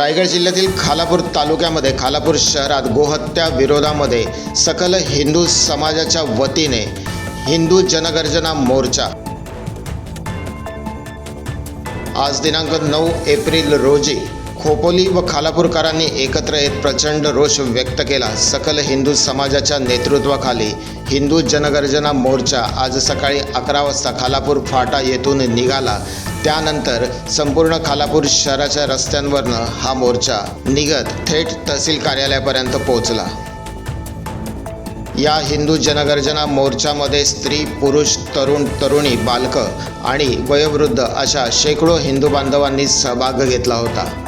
रायगड जिल्ह्यातील खालापूर तालुक्यामध्ये खालापूर शहरात गोहत्या विरोधामध्ये सकल हिंदू समाजाच्या वतीने हिंदू जनगर्जना मोर्चा. आज दिनांक नऊ एप्रिल रोजी खोपोली व खालापूरकरांनी एकत्र येत प्रचंड रोष व्यक्त केला. सकल हिंदू समाजाच्या नेतृत्वाखाली हिंदू जनगर्जना मोर्चा आज सकाळी अकरा वाजता खालापूर फाटा येथून निघाला. त्यानंतर संपूर्ण खालापूर शहराच्या रस्त्यांवरनं हा मोर्चा निघत थेट तहसील कार्यालयापर्यंत पोहोचला. या हिंदू जनगर्जना मोर्चामध्ये स्त्री पुरुष तरुण तरुणी बालकं आणि वयोवृद्ध अशा शेकडो हिंदू बांधवांनी सहभाग घेतला होता.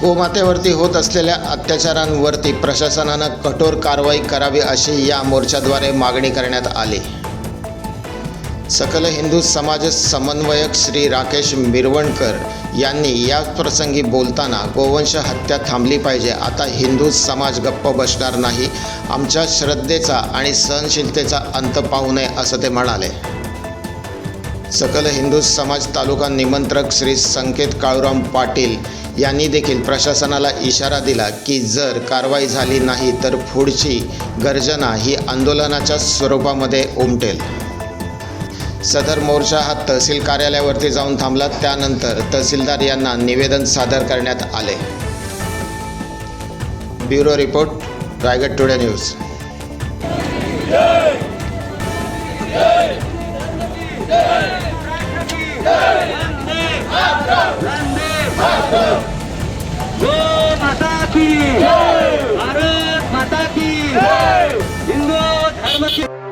गोमातेवरती होत असलेल्या अत्याचारांवरती प्रशासनानं कठोर कारवाई करावी अशी या मोर्चाद्वारे मागणी करण्यात आली. सकल हिंदू समाज समन्वयक श्री राकेश मिरवणकर यांनी या प्रसंगी बोलताना गोवंश हत्या थांबली पाहिजे आता हिंदू समाज गप्प बसणार नाही आमच्या श्रद्धेचा आणि सहनशीलतेचा अंत पाहू नये असं ते म्हणाले. सकल हिंदू समाज तालुका निमंत्रक श्री संकेत काळूराम पाटील यांनी देखील प्रशासनाला इशारा दिला की जर कारवाई झाली नाही तर पुढची गर्जना ही आंदोलनाच्या स्वरूपामध्ये उमटेल. सदर मोर्चा हा तहसील कार्यालयावरती जाऊन थांबला. त्यानंतर तहसीलदार यांना निवेदन सादर करण्यात आले. Bureau report Raigad today news. Bharat माता की हिंदू धर्म की